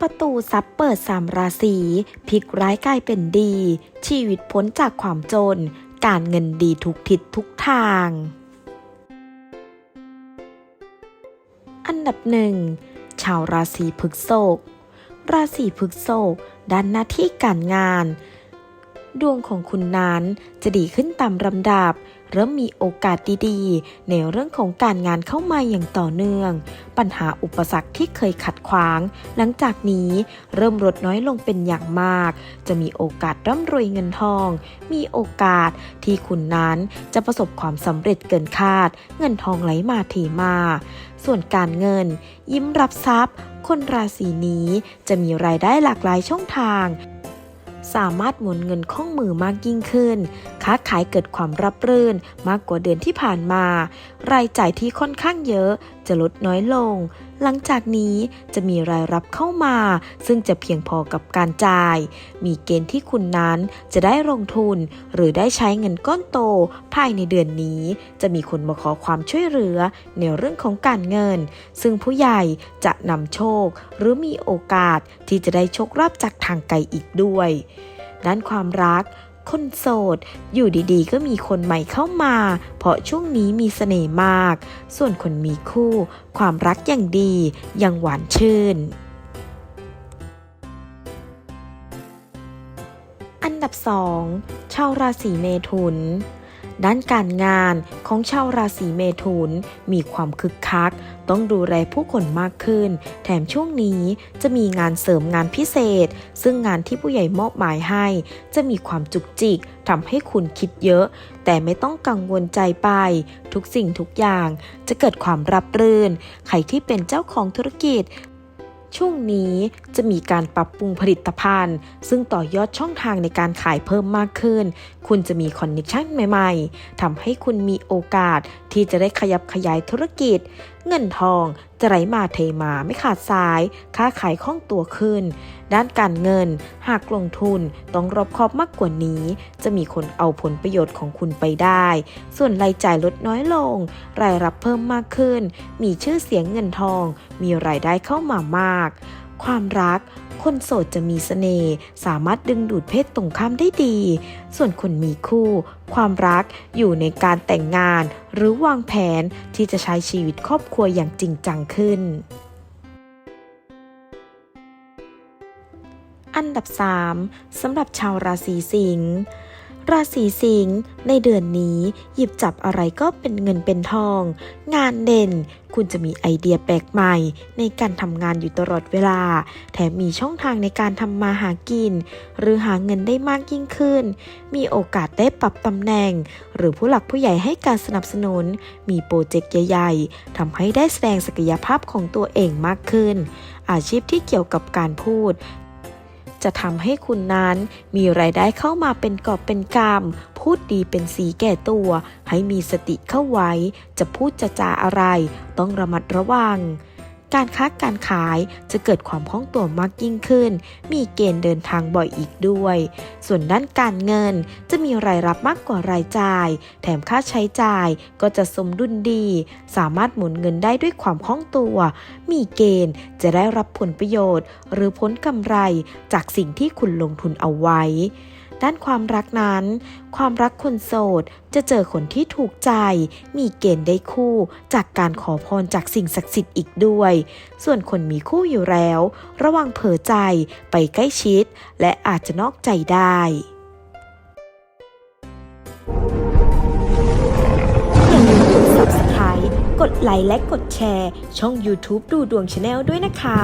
ประตูซับเปิดสามราศีพลิกร้ายกลายเป็นดี ชีวิตพ้นจากความจน การเงินดีทุกทิศทุกทาง อันดับหนึ่งชาวราศีพฤษภราศีพฤษภด้านหน้าที่การงาน ดวงของคุณนั้นจะดีขึ้นตามลำดับ เริ่มมีโอกาสดีๆ ในเรื่องของการงานเข้ามาอย่างต่อเนื่อง ปัญหาอุปสรรคที่เคยขัดขวาง หลังจากนี้เริ่มลดน้อยลงเป็นอย่างมาก จะมีโอกาสร่ำรวยเงินทอง มีโอกาสที่คุณนั้นจะประสบความสำเร็จเกินคาด เงินทองไหลมาเทมา ส่วนการเงิน ยิ้มรับทรัพย์ คนราศีนี้จะมีรายได้หลากหลายช่องทาง สามารถหมุนเงินคล่องมือมากยิ่งขึ้น ค้าขายเกิดความรับรื่นมากกว่าเดือนที่ผ่านมา รายจ่ายที่ค่อนข้างเยอะจะลดน้อยลง หลังจากนี้จะมีรายรับเข้ามา ซึ่งจะเพียงพอกับการจ่าย มีเกณฑ์ที่คุณนั้นจะได้ลงทุน หรือได้ใช้เงินก้อนโต ภายในเดือนนี้ จะมีคนมาขอความช่วยเหลือในเรื่องของการเงิน ซึ่งผู้ใหญ่จะนำโชค หรือมีโอกาสที่จะได้โชคลาภจากทางไกลอีกด้วย ด้านความรัก คนโสด อยู่ดีๆ ก็มีคนใหม่เข้ามา เพราะช่วงนี้มีเสน่ห์มาก ส่วนคนมีคู่ ความรักอย่างดี ยังหวานชื่น อันดับ 2 ชาวราศีเมถุน ด้านการงานของชาวราศีเมถุนมีความคึกคัก ต้องดูแลผู้คนมากขึ้น แถมช่วงนี้จะมีงานเสริมงานพิเศษ ซึ่งงานที่ผู้ใหญ่มอบหมายให้ จะมีความจุกจิกทำให้คุณคิดเยอะ แต่ไม่ต้องกังวลใจไป ทุกสิ่งทุกอย่างจะเกิดความรับรื่น ใครที่เป็นเจ้าของธุรกิจ ช่วงนี้จะมีการปรับปรุงผลิตภัณฑ์ ซึ่งต่อยอดช่องทางในการขายเพิ่มมากขึ้น คุณจะมีคอนเนคชั่นใหม่ ๆทำให้คุณมีโอกาสที่จะได้ขยับขยายธุรกิจเงินทองจะไหลมาเทมาไม่ขาดสาย ค้าขายคล่องตัวขึ้น ด้านการเงิน หากลงทุนต้องรอบคอบมากกว่านี้ จะมีคนเอาผลประโยชน์ของคุณไปได้ ส่วนรายจ่ายลดน้อยลง รายรับเพิ่มมากขึ้น มีชื่อเสียงเงินทอง มีรายได้เข้ามามาก ความรัก คนโสดจะมีเสน่ห์สามารถดึงดูดเพศตรงข้ามได้ดี ส่วนคนมีคู่ ความรักอยู่ในการแต่งงาน หรือวางแผนที่จะใช้ชีวิตครอบครัวอย่างจริงจังขึ้น อันดับ 3สำหรับชาวราศีสิงห์ ราศีสิงห์ในเดือนนี้หยิบจับอะไรก็เป็นเงินเป็นทอง งานเด่น คุณจะมีไอเดียแปลกใหม่ ในการทำงานอยู่ตลอดเวลา แถมมีช่องทางในการทำมาหากิน หรือหาเงินได้มากยิ่งขึ้น มีโอกาสได้ปรับตำแหน่ง หรือผู้หลักผู้ใหญ่ให้การสนับสนุน มีโปรเจกต์ใหญ่ๆทำให้ได้แสดงศักยภาพของตัวเองมากขึ้น อาชีพที่เกี่ยวกับการพูด จะทำให้คุณนั้นมีรายได้เข้ามาเป็นกอบเป็นกำพูดดีเป็นสีแก่ตัว ให้มีสติเข้าไว้ จะพูดจะจาอะไร ต้องระมัดระวัง การค้าการขายจะเกิดความคล่องตัวมากยิ่งขึ้น มีเกณฑ์เดินทางบ่อยอีกด้วย ส่วนด้านการเงินจะมีรายรับมากกว่ารายจ่าย แถมค่าใช้จ่ายก็จะสมดุลดี สามารถหมุนเงินได้ด้วยความคล่องตัว มีเกณฑ์จะได้รับผลประโยชน์ หรือผลกำไรจากสิ่งที่คุณลงทุนเอาไว้ ด้านความรักนั้น ความรักคนโสดจะเจอคนที่ถูกใจ มีเกณฑ์ได้คู่จากการขอพรจากสิ่งศักดิ์สิทธิ์อีกด้วย ส่วนคนมีคู่อยู่แล้ว ระวังเผลอใจไปใกล้ชิด และอาจจะนอกใจได้อย่าลืมกด subscribe กดไลค์และกดแชร์ ช่อง YouTube ดูดวงชาแนลด้วยนะคะ